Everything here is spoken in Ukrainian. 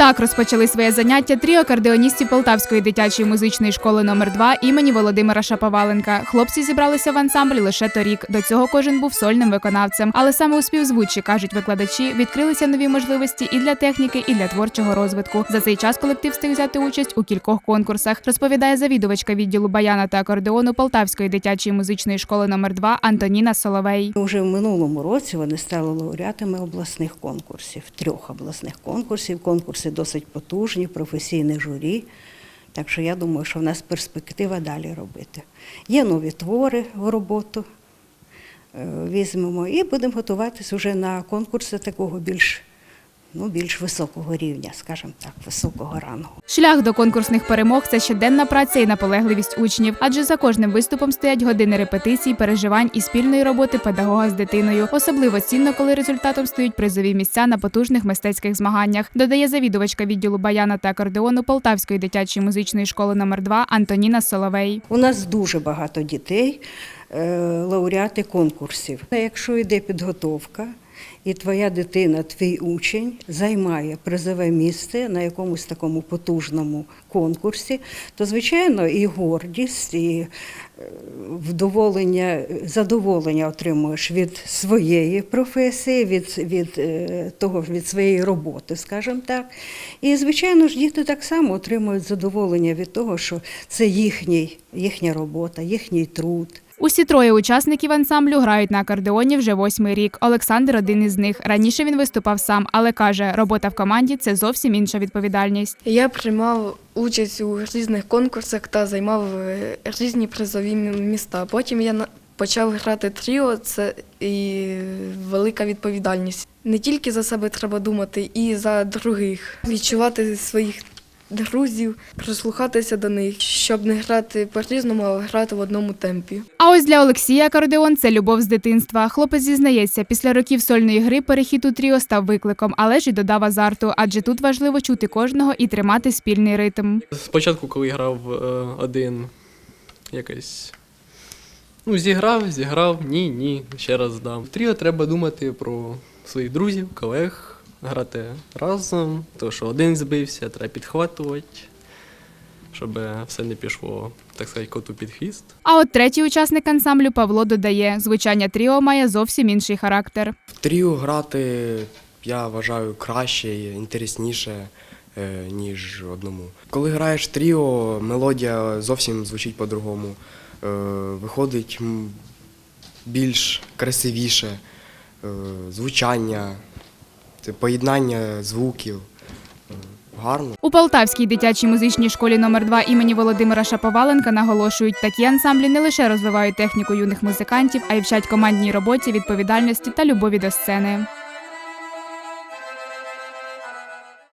Так розпочали своє заняття тріо кардіоністів Полтавської дитячої музичної школи номер 2 імені Володимира Шаповаленка. Хлопці зібралися в ансамблі лише торік. До цього кожен був сольним виконавцем. Але саме у співзвуччі, кажуть викладачі, відкрилися нові можливості і для техніки, і для творчого розвитку. За цей час колектив встиг взяти участь у кількох конкурсах. Розповідає завідувачка відділу баяна та акордеону Полтавської дитячої музичної школи номер 2 Антоніна Соловей. Уже в минулому році вони стали лауреатами обласних конкурсів, трьох обласних конкурсів. Конкурси досить потужні, професійне журі. Так що я думаю, що в нас перспектива далі робити. Є нові твори в роботу, е, візьмемо і будемо готуватись уже на конкурси такого більш, ну, більш високого рівня, скажімо так, високого рангу. Шлях до конкурсних перемог це щоденна праця і наполегливість учнів, адже за кожним виступом стоять години репетицій, переживань і спільної роботи педагога з дитиною. Особливо цінно, коли результатом стають призові місця на потужних мистецьких змаганнях, додає завідувачка відділу баяна та акордеону Полтавської дитячої музичної школи номер 2 Антоніна Соловей. У нас дуже багато дітей, е, лауреати конкурсів. Якщо йде підготовка, і твоя дитина, твій учень займає призове місце на якомусь такому потужному конкурсі, то звичайно і гордість, і е, вдоволення, задоволення отримуєш від своєї професії, від, від е, того від своєї роботи, скажімо так. І звичайно ж діти так само отримують задоволення від того, що це їхній, їхня робота, їхній труд. Усі троє учасників ансамблю грають на акордеоні вже восьмий рік. Олександр один із них. Раніше він виступав сам, але каже, робота в команді це зовсім інша відповідальність. Я приймав участь у різних конкурсах та займав е, різні призові міста. Потім я почав грати тріо, це і велика відповідальність. Не тільки за себе треба думати, і за других. Відчувати своїх друзів, прислухатися до них, щоб не грати по-різному, а грати в одному темпі. А ось для Олексія акордеон це любов з дитинства. Хлопець зізнається, після років сольної гри перехід у тріо став викликом, але ж й додав азарту, адже тут важливо чути кожного і тримати спільний ритм. Спочатку, коли грав е, один, якось. Ну, зіграв, зіграв, ні, ні, ще раз здам. В тріо треба думати про своїх друзів, колег, грати разом, то що один збився, треба підхватувати, щоб все не пішло, так сказати, коту під хвіст. А от третій учасник ансамблю Павло додає, звучання тріо має зовсім інший характер. В тріо грати, я вважаю, краще і інтересніше, е, ніж одному. Коли граєш тріо, мелодія зовсім звучить по-другому. Е, Виходить більш красивіше, е, звучання, це поєднання звуків. Е, Гарно. У Полтавській дитячій музичній школі номер 2 імені Володимира Шаповаленка наголошують, такі ансамблі не лише розвивають техніку юних музикантів, а й вчать командній роботі, відповідальності та любові до сцени.